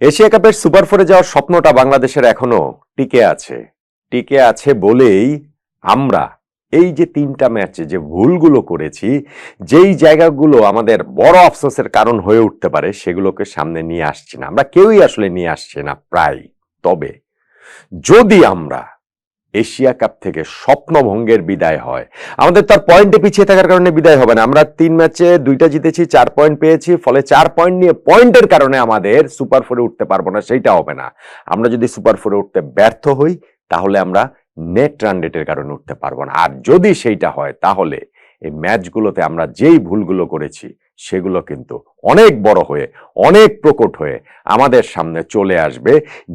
Asia কাপের super ফোরে যাওয়ার স্বপ্নটা বাংলাদেশের এখনও টিকে আছে। টিকে আছে বলেই আমরা এই যে তিনটা ম্যাচে যে ভুলগুলো করেছি, যেই জায়গাগুলো আমাদের বড় আফসোসের কারণ হয়ে উঠতে পারে, সেগুলোকে সামনে নিয়ে আসছি না। আমরা কেউই আসলে নিয়ে আসছি না প্রায়। তবে যদি আমরা এশিয়া কাপ থেকে স্বপ্নভঙ্গের বিদায় হয়। আমাদের তার পয়েন্টে পিছিয়ে থাকার কারণে বিদায় হবে না। আমরা তিন ম্যাচে দুইটা জিতেছি, চার পয়েন্ট পেয়েছি, ফলে চার পয়েন্ট নিয়ে পয়েন্টের কারণে আমাদের সুপার ফোরে উঠতে পারব না, সেইটা হবে না। আমরা যদি সুপার ফোরে উঠতে ব্যর্থ হই, তাহলে আমরা নেট রান রেটের কারণে উঠতে পারব না। আর যদি সেইটা হয়, তাহলে এই ম্যাচগুলোতে আমরা যেই ভুলগুলো করেছি, সেগুলো কিন্তু অনেক বড় হয়ে, অনেক প্রকট হয়ে আমাদের সামনে চলে আসবে,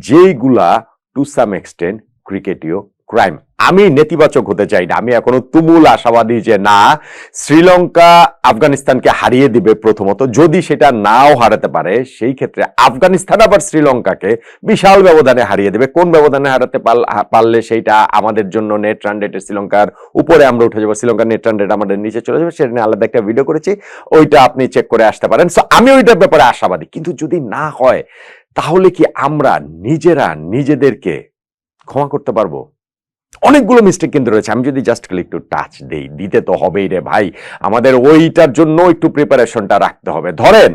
যেইগুলা টু সাম এক্সটেন্ট ক্রিকেটীয় ক্রাইম আমি নেতিবাচক হতে চাই না। আমি এখনও তুমুল আশাবাদী যে না, শ্রীলঙ্কা আফগানিস্তানকে হারিয়ে দিবে প্রথমত। যদি সেটা নাও হারাতে পারে, সেই ক্ষেত্রে আফগানিস্তান আবার শ্রীলঙ্কাকে বিশাল ব্যবধানে হারিয়ে দেবে। কোন ব্যবধানে হারাতে পারল- সেইটা আমাদের জন্য নেট রান রেটে শ্রীলঙ্কার উপরে আমরা উঠে যাব। শ্রীলঙ্কার নেট রান রেট আমাদের নিচে চলে যাবে। সেটা নিয়ে আলাদা একটা ভিডিও করেছি। ওইটা আপনি চেক করে আসতে পারেন। সো আমি ওইটার ব্যাপারে আশাবাদী। কিন্তু যদি না হয়, তাহলে কি আমরা নিজেরা নিজেদেরকে ক্ষমা করতে পারব? অনেকগুলো মিস্টেক কিন্তু রয়েছে। আমি যদি জাস্ট খালি একটু টাচ দেই, দিতে তো হবেই রে ভাই। আমাদের ওইটার জন্য একটু প্রিপারেশনটা রাখতে হবে। ধরেন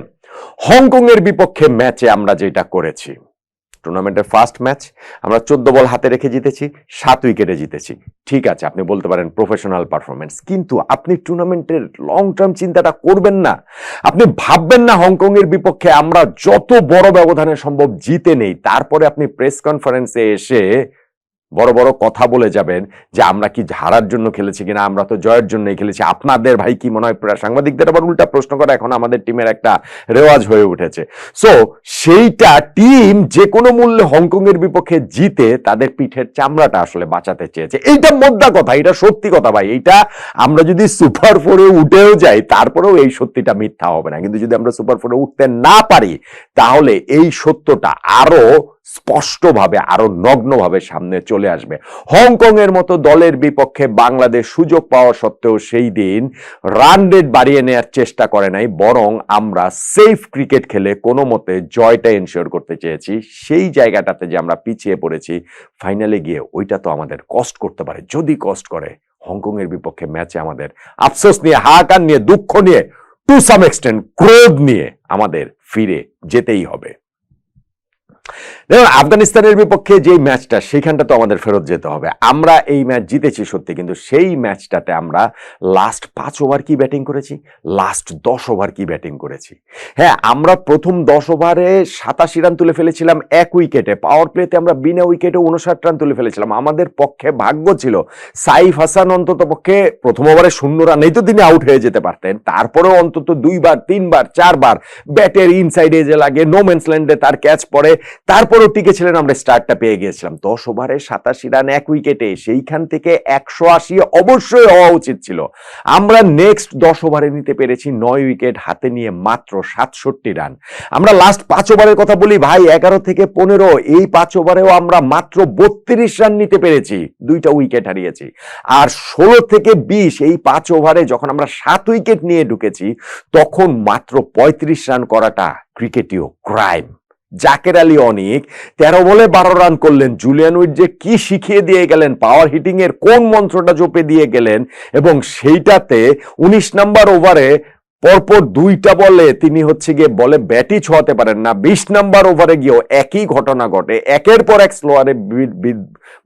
হংকং এর বিপক্ষে ম্যাচে আমরা যেটা করেছি টুর্নামেন্টের ফার্স্ট ম্যাচ আমরা চোদ্দ বল হাতে রেখে জিতেছি, সাত উইকেটে জিতেছি। ঠিক আছে, আপনি বলতে পারেন প্রফেশনাল পারফরমেন্স কিন্তু আপনি টুর্নামেন্টের লং টার্ম চিন্তাটা করবেন না। আপনি ভাববেন না হংকং এর বিপক্ষে আমরা যত বড় ব্যবধানে সম্ভব জিতে নেই। তারপরে আপনি প্রেস কনফারেন্সে এসে বড় বড় কথা বলে যাবেন যে আমরা কি হারার জন্য খেলেছি কিনা, আমরা তো জয়ের জন্যই খেলেছি। আপনাদের ভাই কি মনে হয় সাংবাদিকদের আবার উল্টা প্রশ্ন করা, এখন আমাদের টিমের একটা রেওয়াজ হয়ে উঠেছে। সো সেইটা টিম যে কোনো মূল্যে হংকং এর বিপক্ষে জিতে তাদের পিঠের চামড়াটা আসলে বাঁচাতে চেয়েছে। এইটা মোদ্দা কথা এটা সত্যি কথা ভাই। এইটা আমরা যদি সুপার ফোরে উঠেও যাই, তারপরেও এই সত্যিটা মিথ্যা হবে না। কিন্তু যদি আমরা সুপার ফোরে উঠতে না পারি, তাহলে এই সত্যটা আরও স্পষ্টভাবে, আরও নগ্নভাবে সামনে চলে আসবে। হংকং এর মতো দলের বিপক্ষে বাংলাদেশ সুযোগ পাওয়া সত্ত্বেও সেই দিন রান রেট বাড়িয়ে নেওয়ার চেষ্টা করে নাই, বরং আমরা সেফ ক্রিকেট খেলে কোনো মতে জয়টা এনশিওর করতে চেয়েছি। সেই জায়গাটাতে যে আমরা পিছিয়ে পড়েছি ফাইনালে গিয়ে ওইটা তো আমাদের কষ্ট করতে পারে। যদি কষ্ট করে হংকং এর বিপক্ষে ম্যাচে আমাদের আফসোস নিয়ে, হাহাকার নিয়ে, দুঃখ নিয়ে টু সাম এক্সটেন্ট ক্রোধ নিয়ে আমাদের ফিরে যেতেই হবে। দেখুন আফগানিস্তানের বিপক্ষে যে ম্যাচটা, সেইখানটা তো আমাদের ফেরত যেতে হবে। আমরা এই ম্যাচ জিতেছি সত্যি, কিন্তু সেই ম্যাচটাতে আমরা লাস্ট পাঁচ ওভার কি ব্যাটিং করেছি? লাস্ট দশ ওভার কি ব্যাটিং করেছি? হ্যাঁ আমরা প্রথম দশ ওভারে সাতাশি রান তুলে ফেলেছিলাম এক উইকেটে পাওয়ার প্লেতে আমরা বিনা উইকেটে উনষাট রান তুলে ফেলেছিলাম। আমাদের পক্ষে ভাগ্য ছিল, সাইফ হাসান অন্তত পক্ষে প্রথম ওভারে শূন্য রান রানেই তো তিনি আউট হয়ে যেতে পারতেন। তারপরেও অন্তত দুইবার, তিনবার, চারবার ব্যাটের ইনসাইডে যে লাগে নো ল্যান্ডে তার ক্যাচ পড়ে। তারপরেও টিকেছিলেন, আমরা স্টার্টটা পেয়ে গিয়েছিলাম। দশ ওভারে সাতাশি রান, এক উইকেটে। সেইখান থেকে একশো আশি অবশ্যই হওয়া উচিত ছিল। আমরা নেক্সট দশ ওভারে নিতে পেরেছি নয় উইকেট, হাতে নিয়ে মাত্র সাতষট্টি রান। আমরা লাস্ট পাঁচ ওভারের কথা বলি, ভাই, এগারো থেকে পনেরো, এই পাঁচ ওভারেও আমরা মাত্র বত্রিশ রান নিতে পেরেছি, দুইটা উইকেট হারিয়েছি। আর ষোলো থেকে বিশ, এই পাঁচ ওভারে যখন আমরা সাত উইকেট নিয়ে ঢুকেছি, তখন মাত্র পঁয়ত্রিশ রান করাটা ক্রিকেটীয় ক্রাইম জাকের আলী অনিক, তেরো বলে বারো রান করলেন জুলিয়ান উইড যে কি শিখিয়ে দিয়ে গেলেন পাওয়ার হিটিং এর কোন মন্ত্রটা জপে দিয়ে গেলেন, এবং সেইটাতে উনিশ নাম্বার ওভারে পরপর দুইটা বলে তিনি হচ্ছে গিয়ে বলে ব্যাটই ছোঁয়াতে পারেন না। বিশ নাম্বার ওভারে গিয়েও একই ঘটনা ঘটে। একের পর এক স্লোয়ারে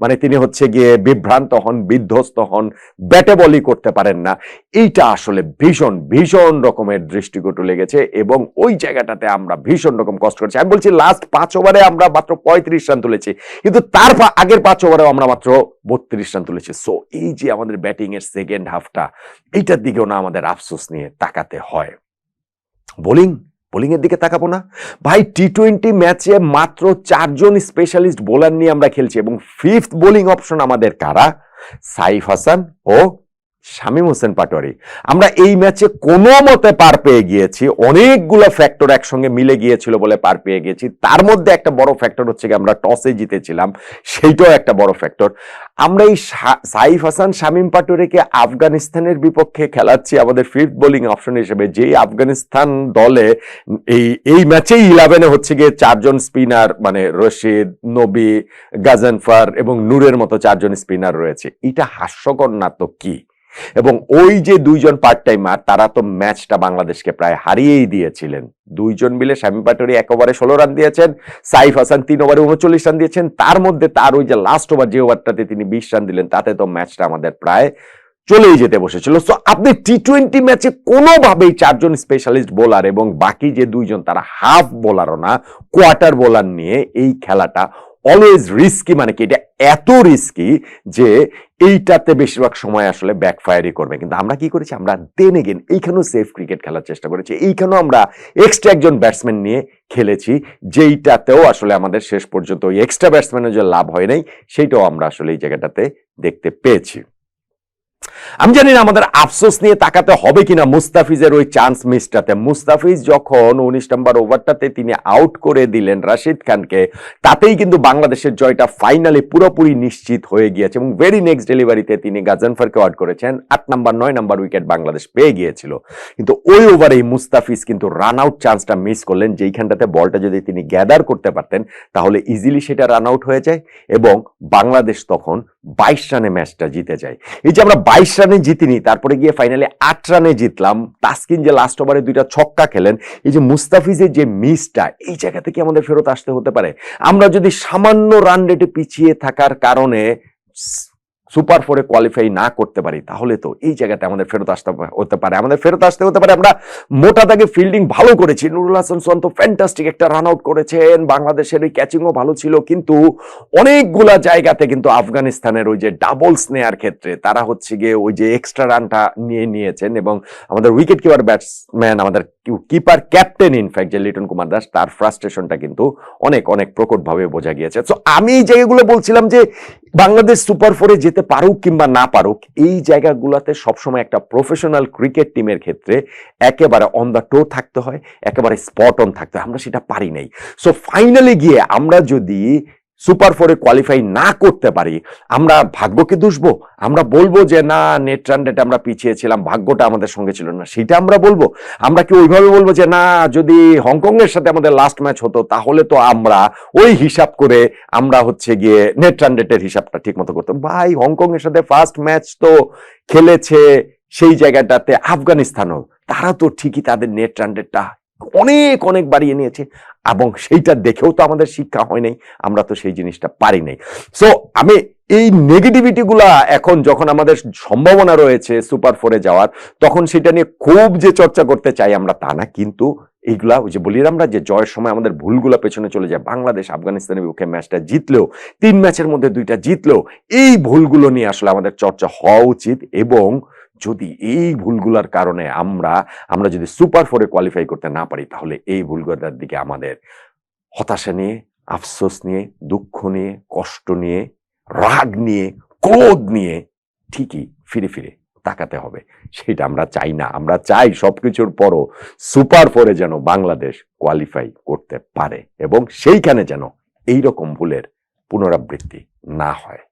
মানে তিনি হচ্ছে গিয়ে বিভ্রান্ত হন, বিধ্বস্ত হন, ব্যাটে বলই করতে পারেন না। এইটা আসলে ভীষণ ভীষণ রকমের দৃষ্টিকটু লেগেছে এবং ওই জায়গাটাতে আমরা ভীষণ রকম কষ্ট করেছি। আমি বলছি লাস্ট পাঁচ ওভারে আমরা মাত্র পঁয়ত্রিশ রান তুলেছি, কিন্তু তার আগের পাঁচ ওভারেও আমরা মাত্র বত্রিশ রান তুলেছি। সো এই যে আমাদের ব্যাটিংয়ের সেকেন্ড হাফটা এইটার দিকেও না আমাদের আফসোস নিয়ে তাকাতে হয়। বোলিং বোলিংয়ের দিকে তাকাবো না। ভাই টি টোয়েন্টি ম্যাচে মাত্র চারজন স্পেশালিস্ট বোলার নিয়ে আমরা খেলছি এবং ফিফথ বোলিং অপশন আমাদের কারা? সাইফ হাসান ও শামীম হোসেন পাটোয়ারি। আমরা এই ম্যাচে কোনো মতে পার পেয়ে গিয়েছি, অনেকগুলো ফ্যাক্টর একসঙ্গে মিলে গিয়েছিল বলে পার পেয়ে গিয়েছি। তার মধ্যে একটা বড় ফ্যাক্টর হচ্ছে কি আমরা টসে জিতেছিলাম, সেইটাও একটা বড় ফ্যাক্টর আমরা এই সাইফ হাসান, শামীম পাটোয়ারিকে আফগানিস্তানের বিপক্ষে খেলাচ্ছি, আমাদের ফিফথ বোলিং অপশন হিসেবে। যেই আফগানিস্তান দলে এই এই ম্যাচেই ইলেভেনে হচ্ছে গিয়ে চারজন স্পিনার মানে রশিদ, নবী, গাজানফার এবং নূরের মতো চারজন স্পিনার রয়েছে। এটা হাস্যকর না তো কি? এবং ওই যে দুইজন পার্ট টাইমার তারা তো ম্যাচটা বাংলাদেশকে প্রায় হারিয়েই দিয়েছিলেন। দুইজন মিলে শামী পাটোয়ারি এক ওভারে ষোলো রান দিয়েছেন, সাইফ হাসান তিন ওভারে উনচল্লিশ রান দিয়েছেন। তার মধ্যে তার ওই যে লাস্ট ওভার যে ওভারটাতে তিনি বিশ রান দিলেন, তাতে তো ম্যাচটা আমাদের প্রায় চলেই যেতে বসেছিল। সো আপনি টি টোয়েন্টি ম্যাচে কোনোভাবেই চারজন স্পেশালিস্ট বোলার এবং বাকি যে দুইজন, তারা হাফ বোলারও না কোয়ার্টার বোলার নিয়ে এই খেলাটা অলওয়েজ রিস্কি মানে কি? এটা এত রিস্কি যে এইটাতে বেশিরভাগ সময় আসলে ব্যাকফায়ারই করবে। কিন্তু আমরা কি করেছি? আমরা দেন এগেন এইখানেও সেফ ক্রিকেট খেলার চেষ্টা করেছি। এইখানেও আমরা এক্সট্রা একজন ব্যাটসম্যান নিয়ে খেলেছি, যেইটাতেও আসলে আমাদের শেষ পর্যন্ত ওই এক্সট্রা ব্যাটসম্যানের যে লাভ হয় নাই, সেইটাও আমরা আসলে এই জায়গাটাতে দেখতে পেয়েছি। আমি জানি না আমাদের আফসোস নিয়ে তাকাতে হবে কিনা মুস্তাফিজের ওই চান্স মিসটাতে মুস্তাফিজ যখন উনিশ নম্বর ওভারটাতে তিনি আউট করে দিলেন রাশিদ খানকে, তাতেই কিন্তু বাংলাদেশের জয়টা ফাইনালি পুরোপুরি নিশ্চিত হয়ে গিয়েছে এবং ভেরি নেক্সট ডেলিভারিতে তিনি গাজানফারকে আউট করেছেন। আট নম্বর নয় নাম্বার উইকেট বাংলাদেশ পেয়ে গিয়েছিল। কিন্তু ওই ওভারেই মুস্তাফিজ কিন্তু রান আউট চান্সটা মিস করলেন, যেইখানটাতে বলটা যদি তিনি গ্যাদার করতে পারতেন, তাহলে ইজিলি সেটা রান আউট হয়ে যায় এবং বাংলাদেশ তখন বাইশ রানে ম্যাচটা জিতে যায়। এই যে আমরা বাইশ রানে জিতিনি, তারপরে গিয়ে ফাইনালে আট রানে জিতলাম। তাসকিন যে লাস্ট ওভারে দুইটা ছক্কা খেলেন, এই যে মুস্তাফিজের যে মিসটা, এই জায়গা থেকে আমাদের ফেরত আসতে হতে পারে। আমরা যদি সামান্য রান রেটে পিছিয়ে থাকার কারণে সুপার ফোরে কোয়ালিফাই না করতে পারি, তাহলে তো এই জায়গাতে আমাদের ফেরত আসতে হতে পারে। আমাদের ফেরত আসতে হতে পারে। আমরা মোটা দাগে ফিল্ডিং ভালো করেছি। নুরুল হাসান সন্ত ফ্যান্টাস্টিক একটা রান আউট করেছেন। বাংলাদেশের ওই ক্যাচিংও ভালো ছিল, কিন্তু অনেকগুলা জায়গাতে কিন্তু আফগানিস্তানের ওই যে ডাবলস নেয়ার ক্ষেত্রে তারা হচ্ছে গিয়ে ওই যে এক্সট্রা রানটা নিয়ে নিয়েছেন এবং আমাদের উইকেট কিপার ব্যাটসম্যান আমাদের কিপার ক্যাপ্টেন ইনফ্যাক্ট যে লিটন কুমার দাস, তার ফ্রাস্ট্রেশনটা কিন্তু অনেক অনেক প্রকটভাবে বোঝা গিয়েছে। তো আমি এই জায়গাগুলো বলছিলাম যে বাংলাদেশ সুপার ফোরে যেতে পারুক কিংবা না পারুক, এই জায়গাগুলোতে সবসময় একটা প্রফেশনাল ক্রিকেট টিমের ক্ষেত্রে একেবারে অন দ্য টো থাকতে হয়, একেবারে স্পট অন থাকতে হয়। আমরা সেটা পারি নাই। সো ফাইনালি গিয়ে আমরা যদি সুপার ফোরে কোয়ালিফাই না করতে পারি, আমরা ভাগ্যকে দুষবো? আমরা বলব যে, না নেট রান রেট আমরা পিছিয়ে ছিলাম ভাগ্যটা আমাদের সঙ্গে ছিল না। সেটা আমরা বলব। আমরা কি ওইভাবে বলব যে, না, যদি হংকংয়ের সাথে আমাদের লাস্ট ম্যাচ হতো, তাহলে তো আমরা ওই হিসাব করে আমরা হচ্ছে গিয়ে নেট রান রেটের হিসাবটা ঠিক মতো করতাম। ভাই হংকংয়ের সাথে ফার্স্ট ম্যাচ তো খেলেছে সেই জায়গাটাতে আফগানিস্তানও। তারা তো ঠিকই তাদের নেট রান রেটটা অনেক অনেক বাড়িয়ে নিয়েছে এবং সেইটা দেখেও তো আমাদের শিক্ষা হয় নাই, আমরা তো সেই জিনিসটা পারি নাই। সো আমি এই নেগেটিভিটি গুলা এখন যখন আমাদের সম্ভাবনা রয়েছে সুপার ফোরে যাওয়ার, তখন সেটা নিয়ে খুব যে চর্চা করতে চাই আমরা তা না, কিন্তু এইগুলা ওই যে বলি আমরা যে জয়ের সময় আমাদের ভুলগুলা পেছনে চলে যায়, বাংলাদেশ আফগানিস্তানের বিপক্ষে ম্যাচটা জিতলেও, তিন ম্যাচের মধ্যে দুইটা জিতলেও, এই ভুলগুলো নিয়ে আসলে আমাদের চর্চা হওয়া উচিত এবং যদি এই ভুলগুলোর কারণে আমরা আমরা যদি সুপার ফোরে কোয়ালিফাই করতে না পারি, তাহলে এই ভুলগুলোর দিকে আমাদের হতাশা নিয়ে, আফসোস নিয়ে, দুঃখ নিয়ে, কষ্ট নিয়ে, রাগ নিয়ে, ক্রোধ নিয়ে ঠিকই ফিরে ফিরে তাকাতে হবে। সেটা আমরা চাই না। আমরা চাই সবকিছুর পরও সুপার ফোরে যেন বাংলাদেশ কোয়ালিফাই করতে পারে এবং সেইখানে যেন এই রকম ভুলের পুনরাবৃত্তি না হয়।